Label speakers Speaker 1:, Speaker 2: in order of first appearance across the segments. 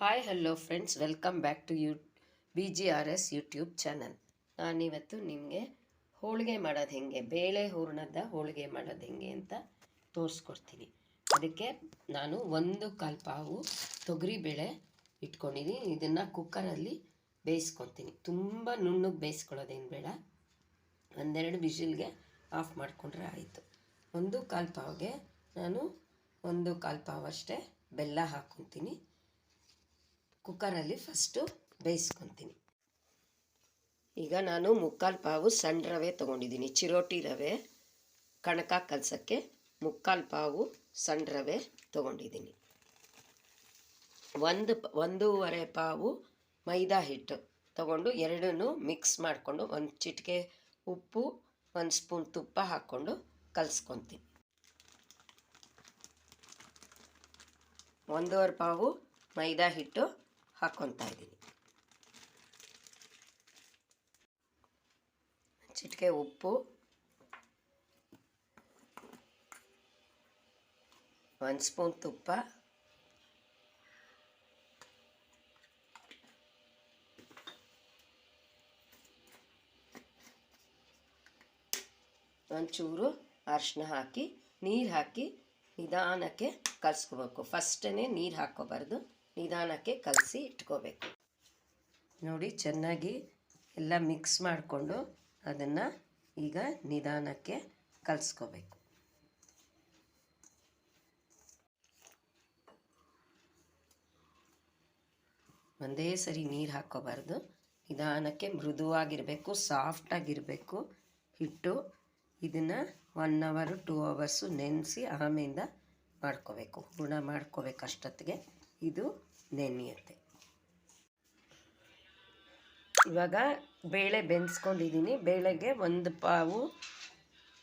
Speaker 1: Hi hello friends welcome back to U B G R S YouTube channel ನಾನಿವತ್ತು ನಿಮಗೆ ಹೋಳಿಗೆ ಮಾಡೋದು ಹೆಂಗೆ, ಬೇಳೆ ಹೂರ್ಣದ ಹೋಳಿಗೆ ಮಾಡೋದು ಹೆಂಗೆ ಅಂತ ತೋರಿಸ್ಕೊಡ್ತೀನಿ. ಅದಕ್ಕೆ ನಾನು ಒಂದು ಕಾಲು ಪಾವು ತೊಗರಿಬೇಳೆ ಇಟ್ಕೊಂಡಿದ್ದೀನಿ ಇದನ್ನು ಕುಕ್ಕರಲ್ಲಿ ಬೇಯಿಸ್ಕೊತೀನಿ ತುಂಬ ನುಣ್ಣಗೆ ಬೇಯಿಸ್ಕೊಳ್ಳೋದೇನು ಬೇಡ. ಒಂದೆರಡು ಬಿಸಿಲ್ಗೆ ಆಫ್ ಮಾಡಿಕೊಂಡ್ರೆ ಆಯಿತು. ಒಂದು ಕಾಲು ಪಾವಿಗೆ ನಾನು ಒಂದು ಕಾಲು ಪಾವು ಅಷ್ಟೇ ಬೆಲ್ಲ ಹಾಕ್ಕೊತೀನಿ ಕುಕ್ಕರಲ್ಲಿ ಫಸ್ಟು ಬೇಯಿಸ್ಕೊತೀನಿ. ಈಗ ನಾನು ಮುಕ್ಕಾಲು ಪಾವು ಸಣ್ಣ ರವೆ ತೊಗೊಂಡಿದ್ದೀನಿ, ಚಿರೋಟಿ ರವೆ, ಕಣಕ ಕಲಸೋಕ್ಕೆ ಮುಕ್ಕಾಲು ಪಾವು ಸಣ್ಣ ರವೆ ತೊಗೊಂಡಿದ್ದೀನಿ. ಒಂದು ಒಂದೂವರೆ ಪಾವು ಮೈದಾ ಹಿಟ್ಟು ತೊಗೊಂಡು ಎರಡನ್ನೂ ಮಿಕ್ಸ್ ಮಾಡಿಕೊಂಡು ಒಂದು ಚಿಟಿಕೆ ಉಪ್ಪು, ಒಂದು ಸ್ಪೂನ್ ತುಪ್ಪ ಹಾಕ್ಕೊಂಡು ಕಲಸ್ಕೊತೀನಿ. ಒಂದೂವರೆ ಪಾವು ಮೈದಾ ಹಿಟ್ಟು ಹಾಕ್ಕೊತಾ ಇದ್ದೀನಿ. ಚಿಟಿಕೆ ಉಪ್ಪು. ಒಂದು ಸ್ಪೂನ್ ತುಪ್ಪ. ಒಂಚೂರು ಅರಿಶಿನ ಹಾಕಿ, ನೀರು ಹಾಕಿ ನಿಧಾನಕ್ಕೆ ಕಲಿಸ್ಕೋಬೇಕು. ಫಸ್ಟೇ ನೀರು ಹಾಕ್ಕೋಬಾರ್ದು. ನಿಧಾನಕ್ಕೆ ಕಲಸಿ ಇಟ್ಕೋಬೇಕು. ನೋಡಿ, ಚೆನ್ನಾಗಿ ಎಲ್ಲ ಮಿಕ್ಸ್ ಮಾಡಿಕೊಂಡು ಅದನ್ನು ಈಗ ನಿಧಾನಕ್ಕೆ ಕಲಸ್ಕೋಬೇಕು. ಒಂದೇ ಸರಿ ನೀರು ಹಾಕ್ಕೋಬಾರ್ದು. ನಿಧಾನಕ್ಕೆ ಮೃದುವಾಗಿರಬೇಕು ಸಾಫ್ಟಾಗಿರಬೇಕು ಹಿಟ್ಟು ಇದನ್ನು ಒನ್ ಅವರು ಟೂ ಅವರ್ಸು ನೆನೆಸಿ ಆಮೇಲಿಂದ ಮಾಡ್ಕೋಬೇಕು. ಹೂರ್ಣ ಮಾಡ್ಕೋಬೇಕು ಅಷ್ಟೊತ್ತಿಗೆ. ಇದು ನೆನೆಯುತ್ತೆ. ಇವಾಗ ಬೇಳೆ ಬೆನ್ಸ್ಕೊಂಡಿದ್ದೀನಿ ಬೇಳೆಗೆ ಒಂದು ಪಾವು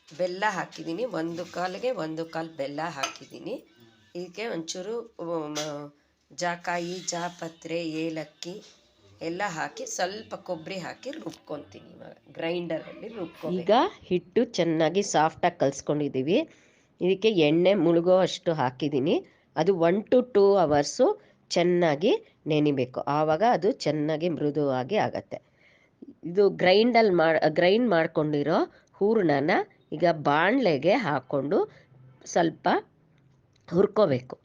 Speaker 1: ಬೆಲ್ಲ ಹಾಕಿದ್ದೀನಿ ಒಂದು ಕಾಲಿಗೆ ಒಂದು ಕಾಲು ಬೆಲ್ಲ ಹಾಕಿದ್ದೀನಿ ಇದಕ್ಕೆ ಒಂಚೂರು ಜಾಕಾಯಿ, ಜಾಪತ್ರೆ, ಏಲಕ್ಕಿ ಎಲ್ಲ ಹಾಕಿ ಸ್ವಲ್ಪ ಕೊಬ್ಬರಿ ಹಾಕಿ ರುಬ್ಕೊತೀನಿ. ಇವಾಗ ಗ್ರೈಂಡರಲ್ಲಿ ರುಬ್ಕೊ ಈಗ ಹಿಟ್ಟು ಚೆನ್ನಾಗಿ ಸಾಫ್ಟಾಗಿ ಕಲಿಸ್ಕೊಂಡಿದ್ದೀವಿ. ಇದಕ್ಕೆ ಎಣ್ಣೆ ಮುಳುಗೋ ಅಷ್ಟು ಹಾಕಿದ್ದೀನಿ ಅದು ಒನ್ ಟು ಟೂ ಅವರ್ಸು ಚೆನ್ನಾಗಿ ನೆನಿಬೇಕು. ಆವಾಗ ಅದು ಚೆನ್ನಾಗಿ ಮೃದುವಾಗಿ ಆಗತ್ತೆ. ಇದು ಗ್ರೈಂಡಲ್ಲಿ ಮಾಡಿ ಗ್ರೈಂಡ್ ಮಾಡ್ಕೊಂಡಿರೋ ಹೂರಣನ ಈಗ ಬಾಣಲೆಗೆ ಹಾಕ್ಕೊಂಡು ಸ್ವಲ್ಪ ಹುರ್ಕೋಬೇಕು.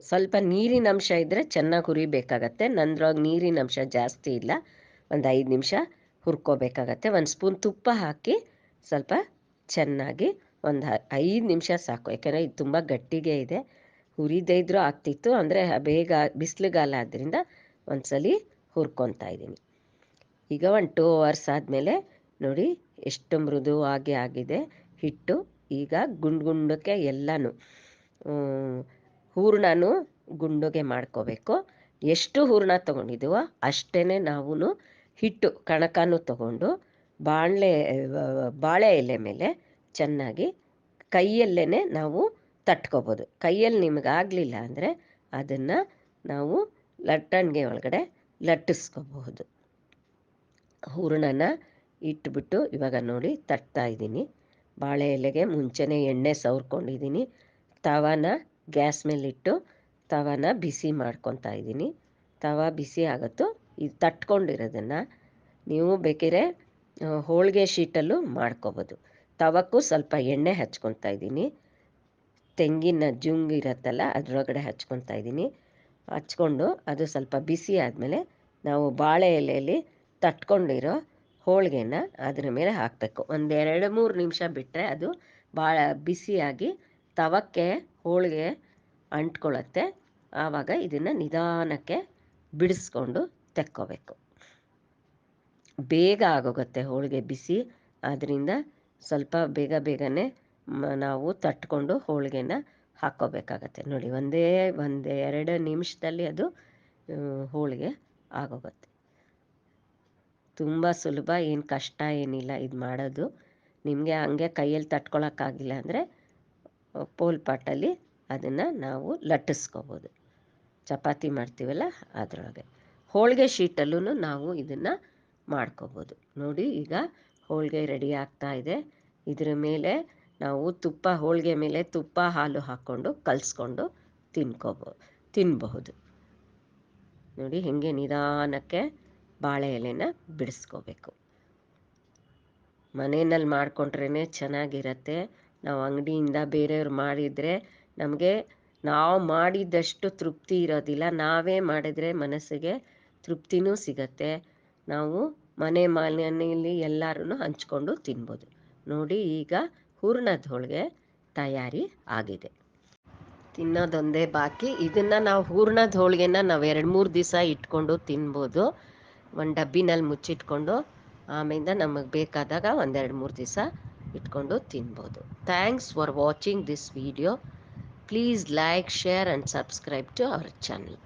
Speaker 1: ಸ್ವಲ್ಪ ನೀರಿನ ಅಂಶ ಇದ್ದರೆ ಚೆನ್ನಾಗಿ ಹುರಿಬೇಕಾಗತ್ತೆ. ನೀರಿನ ಅಂಶ ಜಾಸ್ತಿ ಇಲ್ಲ. ಒಂದು ಐದು ನಿಮಿಷ ಹುರ್ಕೋಬೇಕಾಗತ್ತೆ. ಒಂದು ಸ್ಪೂನ್ ತುಪ್ಪ ಹಾಕಿ ಸ್ವಲ್ಪ ಚೆನ್ನಾಗಿ ಒಂದು ಐದು ನಿಮಿಷ ಸಾಕು. ಯಾಕಂದರೆ ಇದು ತುಂಬ ಗಟ್ಟಿಗೆ ಇದೆ. ಹುರಿದೇ ಇದ್ರೂ ಆಗ್ತಿತ್ತು. ಅಂದರೆ ಬೇಗ ಬಿಸಿಲುಗಾಲ ಆದ್ದರಿಂದ ಒಂದ್ಸಲಿ ಹುರ್ಕೊತಾ ಇದ್ದೀನಿ. ಈಗ ಒಂದು ಟೂ ಅವರ್ಸ್ ಆದಮೇಲೆ ನೋಡಿ ಎಷ್ಟು ಮೃದುವಾಗಿ ಆಗಿದೆ. ಹಿಟ್ಟು ಈಗ ಗುಂಡು ಗುಂಡಕ್ಕೆ ಎಲ್ಲನೂ ಹೂರಣನೂ ಗುಂಡುಗೆ ಮಾಡ್ಕೋಬೇಕು. ಎಷ್ಟು ಹೂರಣ ತೊಗೊಂಡಿದ್ದೀವೋ ಅಷ್ಟೇ ನಾವು ಹಿಟ್ಟು ಕಣಕನೂ ತಗೊಂಡು ಬಾಣಲೆ, ಬಾಳೆ ಎಲೆ ಮೇಲೆ ಚೆನ್ನಾಗಿ ಕೈಯಲ್ಲೇ ನಾವು ತಟ್ಕೋಬೋದು. ಕೈಯಲ್ಲಿ ನಿಮಗೆ ಆಗಲಿಲ್ಲ ಅಂದರೆ ಅದನ್ನು ನಾವು ಲಟ್ಟಣಿಗೆ ಒಳಗಡೆ ಲಟ್ಟಿಸ್ಕೋಬಹುದು. ಹೂರಣನ ಇಟ್ಬಿಟ್ಟು ಇವಾಗ ನೋಡಿ ತಟ್ತಾ ಇದ್ದೀನಿ. ಬಾಳೆ ಎಲೆಗೆ ಮುಂಚೆನೇ ಎಣ್ಣೆ ಸವರ್ಕೊಂಡಿದ್ದೀನಿ. ತವಾನ ಗ್ಯಾಸ್ ಮೇಲಿಟ್ಟು ತವಾನ ಬಿಸಿ ಮಾಡ್ಕೊತಾ ಇದ್ದೀನಿ. ತವ ಬಿಸಿ ಆಗುತ್ತೋ ಇದು ತಟ್ಕೊಂಡಿರೋದನ್ನು ನೀವು ಬೇಕಿದ್ರೆ ಹೋಳಿಗೆ ಶೀಟಲ್ಲೂ ಮಾಡ್ಕೋಬೋದು. ತವಕ್ಕೂ ಸ್ವಲ್ಪ ಎಣ್ಣೆ ಹಚ್ಕೊತಾ ಇದ್ದೀನಿ. ತೆಂಗಿನ ಜುಂಗ್ ಇರುತ್ತಲ್ಲ, ಅದರೊಳಗಡೆ ಹಚ್ಕೊತಾ ಇದ್ದೀನಿ. ಹಚ್ಕೊಂಡು ಅದು ಸ್ವಲ್ಪ ಬಿಸಿ ಆದಮೇಲೆ ನಾವು ಬಾಳೆ ಎಲೆಯಲ್ಲಿ ತಟ್ಕೊಂಡಿರೋ ಹೋಳಿಗೆನ ಅದರ ಮೇಲೆ ಹಾಕಬೇಕು. ಒಂದು ಎರಡು ಮೂರು ನಿಮಿಷ ಬಿಟ್ಟರೆ ಅದು ಭಾಳ ಬಿಸಿಯಾಗಿ ತವಕ್ಕೆ ಹೋಳಿಗೆ ಅಂಟ್ಕೊಳ್ಳುತ್ತೆ. ಆವಾಗ ಇದನ್ನು ನಿಧಾನಕ್ಕೆ ಬಿಡಿಸ್ಕೊಂಡು ತೆಕ್ಕೋಬೇಕು. ಬೇಗ ಆಗೋಗುತ್ತೆ ಹೋಳಿಗೆ ಬಿಸಿ. ಆದ್ದರಿಂದ ಸ್ವಲ್ಪ ಬೇಗ ಬೇಗನೆ ನಾವು ತಟ್ಕೊಂಡು ಹೋಳಿಗೆನ ಹಾಕ್ಕೋಬೇಕಾಗತ್ತೆ. ನೋಡಿ, ಒಂದೇ, ಒಂದು ಎರಡು ನಿಮಿಷದಲ್ಲಿ ಅದು ಹೋಳಿಗೆ ಆಗೋಗುತ್ತೆ. ತುಂಬ ಸುಲಭ, ಏನು ಕಷ್ಟ, ಏನಿಲ್ಲ ಇದು ಮಾಡೋದು. ನಿಮಗೆ ಹಂಗೆ ಕೈಯಲ್ಲಿ ತಟ್ಕೊಳಕ್ಕಾಗಿಲ್ಲ ಅಂದರೆ ಪೋಲ್ಪಾಟಲ್ಲಿ ಅದನ್ನು ನಾವು ಲಟ್ಟಿಸ್ಕೋಬೋದು. ಚಪಾತಿ ಮಾಡ್ತೀವಲ್ಲ ಅದರೊಳಗೆ. ಹೋಳಿಗೆ ಶೀಟಲ್ಲೂ ನಾವು ಇದನ್ನು ಮಾಡ್ಕೋಬೋದು. ನೋಡಿ, ಈಗ ಹೋಳಿಗೆ ರೆಡಿ ಆಗ್ತಾ ಇದೆ. ಇದರ ಮೇಲೆ ನಾವು ತುಪ್ಪ ಹೋಳಿಗೆ ಮೇಲೆ ತುಪ್ಪ ಹಾಲು ಹಾಕ್ಕೊಂಡು ಕಲಿಸ್ಕೊಂಡು ತಿನ್ಕೋಬೋದು ತಿನ್ನಬಹುದು ನೋಡಿ ಹಿಂಗೆ ನಿಧಾನಕ್ಕೆ ಬಾಳೆ ಎಲೆನ ಬಿಡಿಸ್ಕೋಬೇಕು. ಮನೆಯಲ್ಲಿ ಮಾಡಿಕೊಂಡ್ರೇ ಚೆನ್ನಾಗಿರತ್ತೆ. ನಾವು ಅಂಗಡಿಯಿಂದ ಬೇರೆಯವ್ರು ಮಾಡಿದರೆ ನಮಗೆ ನಾವು ಮಾಡಿದಷ್ಟು ತೃಪ್ತಿ ಇರೋದಿಲ್ಲ. ನಾವೇ ಮಾಡಿದರೆ ಮನಸ್ಸಿಗೆ ತೃಪ್ತಿನೂ ಸಿಗತ್ತೆ. ನಾವು ಮನೆ ಮನೆಯಲ್ಲಿ ಎಲ್ಲರೂ ಹಂಚ್ಕೊಂಡು ತಿನ್ಬೋದು. ನೋಡಿ ಈಗ ಹೂರ್ಣದ ಹೋಳಿಗೆ ತಯಾರಿ ಆಗಿದೆ. ತಿನ್ನೋದೊಂದೇ ಬಾಕಿ. ಇದನ್ನು ನಾವು ಹೂರ್ಣದ ಹೋಳಿಗೆನ ನಾವು ಎರಡು ಮೂರು ದಿವಸ ಇಟ್ಕೊಂಡು ತಿನ್ಬೋದು. ಒಂದು ಡಬ್ಬಿನಲ್ಲಿ ಮುಚ್ಚಿಟ್ಕೊಂಡು ಆಮೇಲೆ ನಮಗೆ ಬೇಕಾದಾಗ ಒಂದೆರಡು ಮೂರು ದಿವಸ ಇಟ್ಕೊಂಡು ತಿನ್ಬೋದು. Thanks for watching this video please like share and subscribe to our channel